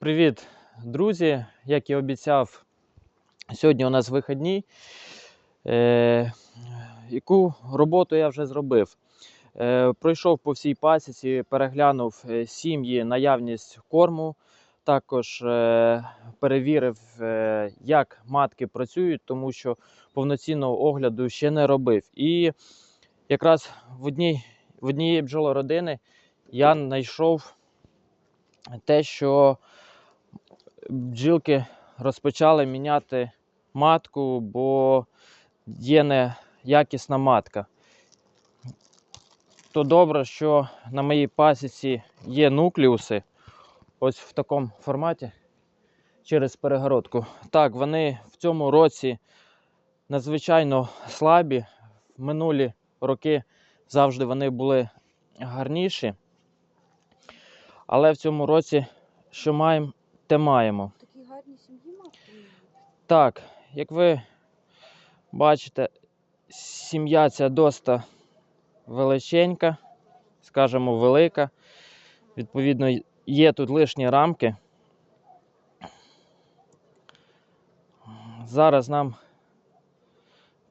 Привіт, друзі! Як і обіцяв, сьогодні у нас вихідні. Е, яку роботу я вже зробив? Е, пройшов по всій пасіці, переглянув е, сім'ї, наявність корму. Також е, перевірив, е, як матки працюють, тому що повноцінного огляду ще не робив. І якраз в одній в однієї бджолородини я знайшов те, що бджілки розпочали міняти матку, бо є неякісна матка. То добре, що на моїй пасіці є нуклеуси. Ось в такому форматі через перегородку. Так, вони в цьому році надзвичайно слабі. В минулі роки завжди вони були гарніші. Але в цьому році, що маємо, те маємо. Такі гарні сім'ї матки. Так, як ви бачите, сім'я ця доста величенька, скажімо, велика. Відповідно, є тут лишні рамки. Зараз нам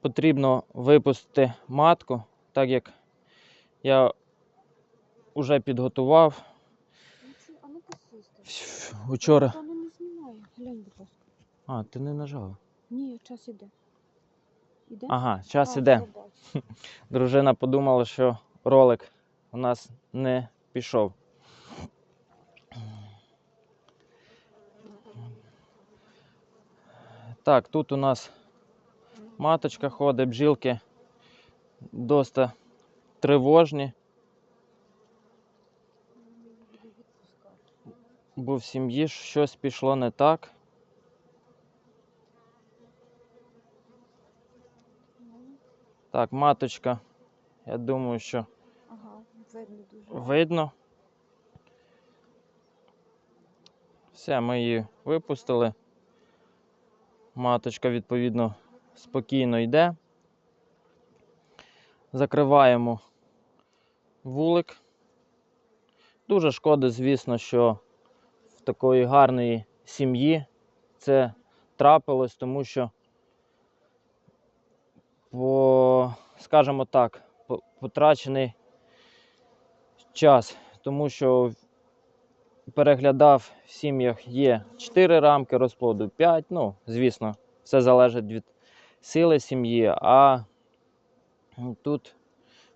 потрібно випустити матку, так як я вже підготував. Ну, чи- А ну посісти. Учора. Та ну не знімає. Глянь, будь ласка. А, ти не нажала. Ні, час іде. Іде? Ага, час А, іде. Дружина подумала, що ролик у нас не пішов. Так, тут у нас маточка ходить, бджілки доста тривожні, Буду відпускати. Бо в сім'ї щось пішло не так. Так, маточка, я думаю, що Ага, видно дуже. видно. Все, ми її випустили. Маточка, відповідно, спокійно йде. Закриваємо вулик. Дуже шкода, звісно, що такої гарної сім'ї це трапилось, тому що, по, скажімо так, потрачений час, тому що переглядав в сім'ях є 4 рамки розплоду, 5. Ну, звісно, все залежить від сили сім'ї, а тут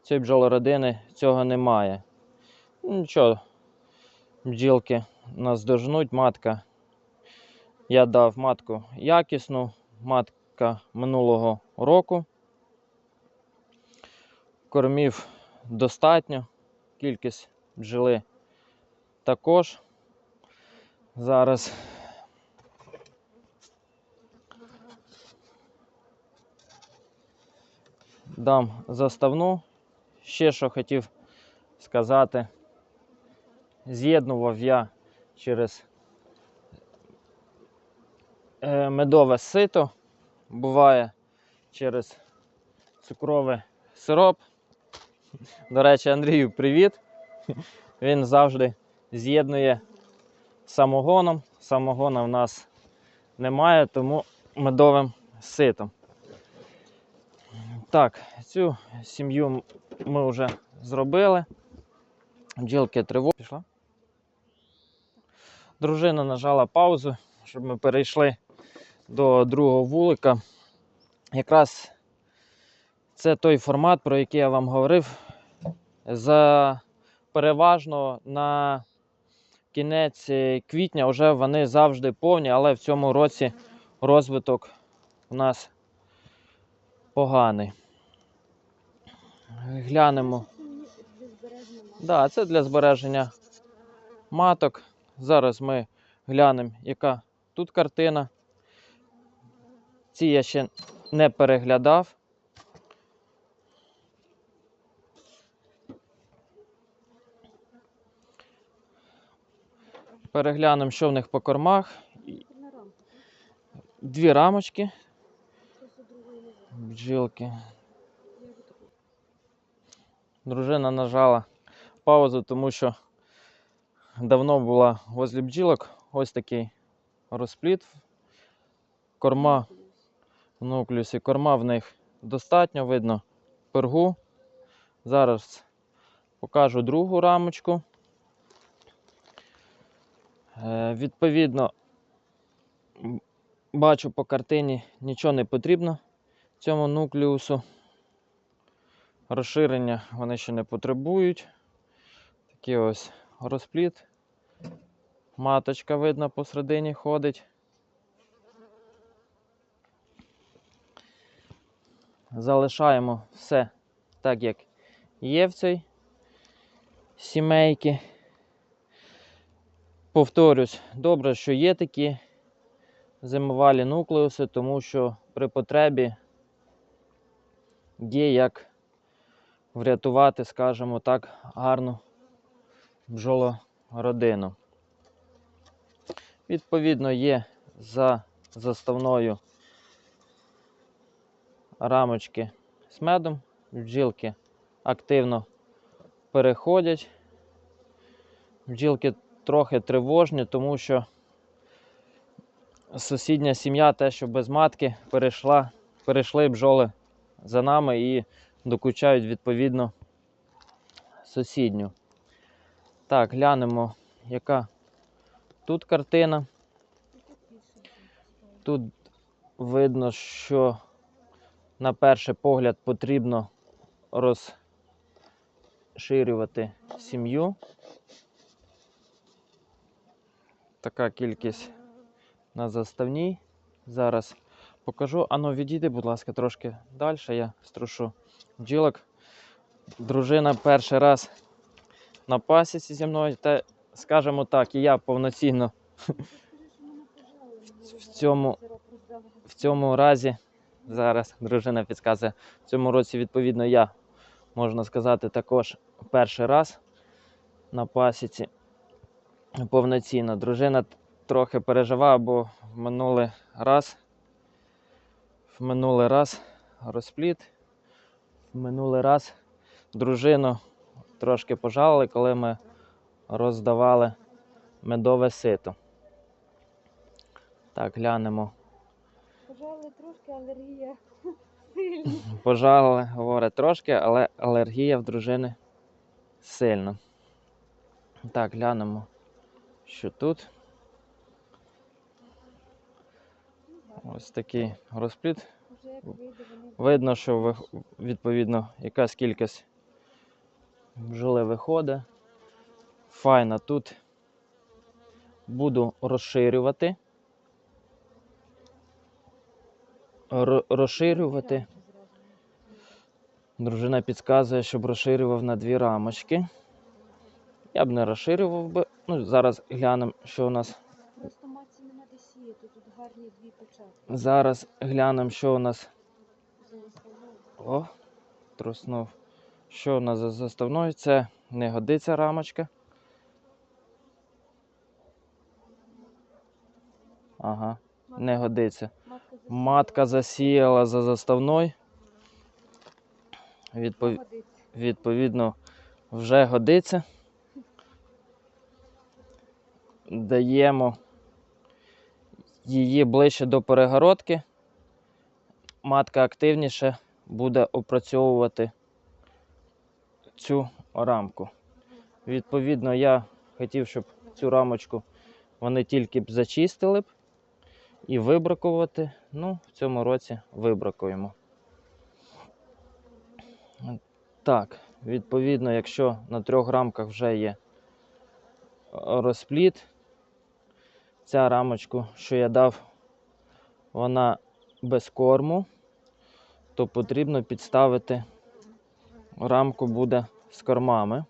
цієї бджолородини цього немає. Нічого, бджілки нас дожнуть, матка. Я дав матку якісну, матка минулого року. Кормів достатньо кількість бджоли також. Зараз дам заставну. Ще що хотів сказати, з'єднував я через е, медове сито, буває через цукровий сироп. До речі, Андрію, привіт. Він завжди з'єднує самогоном. Самогона в нас немає, тому медовим ситом. Так, цю сім'ю ми вже зробили. Бджілки тривоги. Пішла. Дружина нажала паузу, щоб ми перейшли до другого вулика. Якраз це той формат, про який я вам говорив. За переважно на кінець квітня вже вони завжди повні, але в цьому році розвиток у нас поганий. Глянемо. Да, це для збереження маток. Зараз ми глянемо, яка тут картина. Ці я ще не переглядав. Переглянемо, що в них по кормах. Дві рамочки, бджілки. Дружина нажала паузу, тому що давно була возле бджілок ось такий розпліт. Корма в нуклеусі, корма в них достатньо, видно пергу. Зараз покажу другу рамочку. Е, відповідно, бачу по картині нічого не потрібно цьому нуклеусу. Розширення вони ще не потребують. Такий ось розпліт. Маточка видно посередині ходить. Залишаємо все так, як є в цій сімейки. Повторюсь, добре, що є такі зимовалі нуклеуси, тому що при потребі є як врятувати, скажімо так, гарну бджолородину. Відповідно, є за заставною рамочки з медом. Бджілки активно переходять. Бджілки трохи тривожні, тому що сусідня сім'я, те, що без матки, перейшла, перейшли бджоли за нами і докучають відповідно сусідню. Так, глянемо, яка тут картина. Тут видно, що на перший погляд потрібно розширювати сім'ю. Така кількість на заставній. Зараз покажу. Ану, відійди, будь ласка, трошки далі. Я струшу бджілок. Дружина перший раз на пасіці зі мною, та, скажімо так, і я повноцінно в цьому, в цьому разі, зараз дружина підказує, в цьому році, відповідно, я, можна сказати, також перший раз на пасіці повноцінно. Дружина трохи переживає, бо в минулий раз, в минулий раз розпліт, в минулий раз дружину трошки пожалили, коли ми роздавали медове сито. Так, глянемо. Пожалуй, трошки алергія сильна. Пожалили, говорить трошки, але алергія в дружини сильна. Так, глянемо, що тут. Ось такий розпліт. Видно, що відповідно якась кількість бджоли виходить. Файно тут буду розширювати. Ро- розширювати. Дружина підказує, щоб розширював на дві рамочки. Я б не розширював би. Ну, зараз глянемо, що у нас. Просто матці нема де сіяти, тут гарні дві початки. Зараз глянемо, що у нас. О, труснув. Що у нас за заставною? Це не годиться рамочка. Ага, не годиться. Матка засіяла. За заставною. Відпов... Відповідно, вже годиться. Даємо її ближче до перегородки. Матка активніше буде опрацьовувати цю рамку. Відповідно, я хотів, щоб цю рамочку вони тільки б зачистили б і вибракувати. Ну, в цьому році вибракуємо. Так, відповідно, якщо на трьох рамках вже є е, розпліт, ця рамочку, що я дав, вона без корму, то потрібно підставити рамку буде з кормами.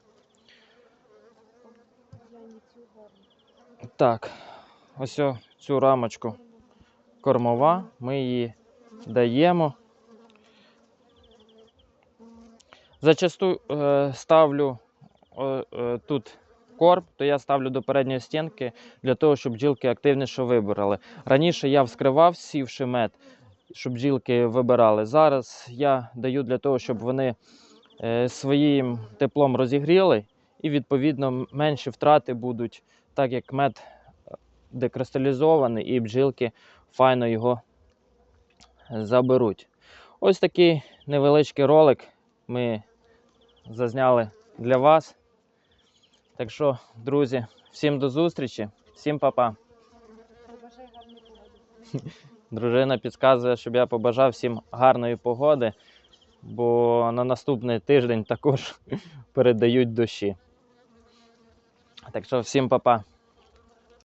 Так, ось цю рамочку кормова, ми її даємо. Зачасту е, ставлю е, е, тут корм, то я ставлю до передньої стінки для того, щоб бджілки активніше вибирали. Раніше я вскривав, сівши мед, щоб бджілки вибирали. Зараз я даю для того, щоб вони своїм теплом розігріли, і відповідно менші втрати будуть, так як мед декристалізований і бджілки файно його заберуть. Ось такий невеличкий ролик ми зазняли для вас. Так що, друзі, всім до зустрічі, всім па-па. Дружина підказує, щоб я побажав всім гарної погоди, бо на наступний тиждень також передають дощі. Так що всім па-па.